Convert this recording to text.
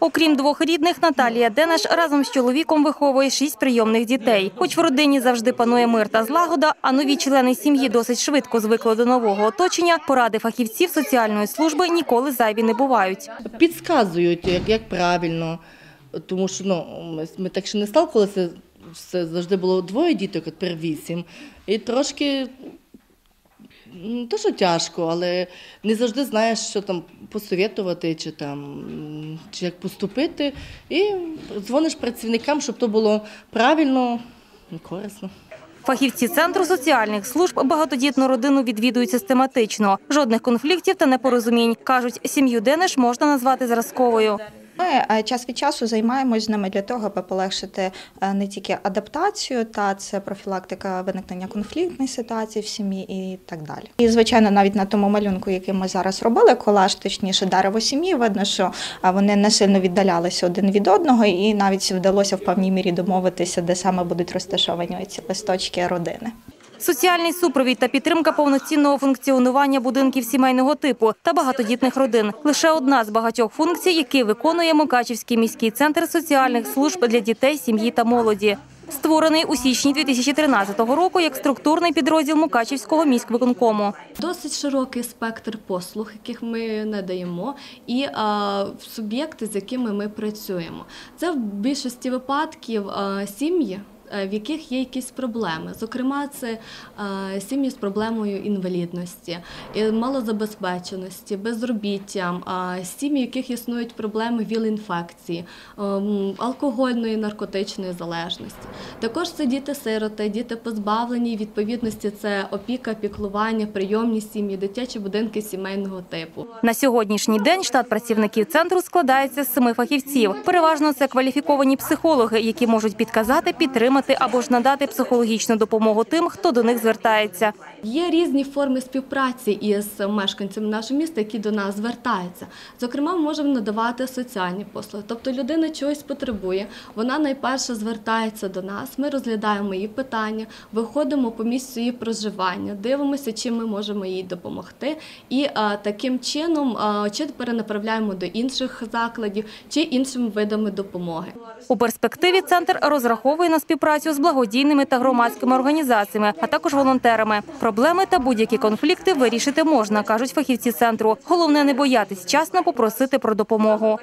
Окрім двох рідних, Наталія Денеш разом з чоловіком виховує шість прийомних дітей. Хоч в родині завжди панує мир та злагода, а нові члени сім'ї досить швидко звикли до нового оточення. Поради фахівців соціальної служби ніколи зайві не бувають. підказують, як, правильно. Тому що ну, ми, ми так ще не сталкувалися, все завжди було двоє діток, а тепер вісім. І трошки м, то, що тяжко, але не завжди знаєш, що там посовітувати, чи там чи як поступити. І дзвониш працівникам, щоб то було правильно і корисно. Фахівці центру соціальних служб багатодітну родину відвідують систематично. Жодних конфліктів та непорозумінь. Кажуть, сім'ю Денеш можна назвати зразковою. Ми е, час від часу займаємось з ними для того, аби полегшити е, не тільки адаптацію, та це профілактика виникнення конфліктної ситуації в сім'ї і так далі. І звичайно, навіть на тому малюнку, який ми зараз робили, колаж, точніше дерево сім'ї, видно, що е, вони не сильно віддалялися один від одного, і навіть вдалося в певній мірі домовитися, де саме будуть розташовані ці листочки родини. Соціальний супровід та підтримка повноцінного функціонування будинків сімейного типу та багатодітних родин лише одна з багатьох функцій, які виконує Мукачівський міський центр соціальних служб для дітей, сім'ї та молоді. Створений у січні 2013 року як структурний підрозділ Мукачівського міськвиконкому. Досить широкий спектр послуг, яких ми надаємо, і а, суб'єкти, з якими ми працюємо. Це в більшості випадків а, сім'ї. Е, В яких є якісь проблеми, зокрема, це е, сім'ї з проблемою інвалідності, малозабезпеченості, безробіття, е, сім'ї, в яких існують проблеми ВІЛ-інфекції, е, алкогольної наркотичної залежності. Також це діти-сироти, діти позбавлені відповідності. Це опіка, піклування, прийомні сім'ї, дитячі будинки сімейного типу. На сьогоднішній день штат працівників центру складається з семи фахівців. Переважно це кваліфіковані психологи, які можуть підказати, підтримати або ж надати психологічну допомогу тим, хто до них звертається. Є різні форми співпраці із мешканцями нашого міста, які до нас звертаються. Зокрема, ми можемо надавати соціальні послуги. Тобто людина чогось потребує, вона найперше звертається до нас. Ми розглядаємо її питання, виходимо по місцю її проживання, дивимося, чим ми можемо їй допомогти, і а, таким чином а, чи перенаправляємо до інших закладів, чи іншими видами допомоги. Перспективі центр розраховує на співпрацю з благодійними та громадськими організаціями, а також волонтерами. Проблеми та будь-які конфлікти вирішити можна, кажуть фахівці центру. Головне не боятись часно попросити про допомогу.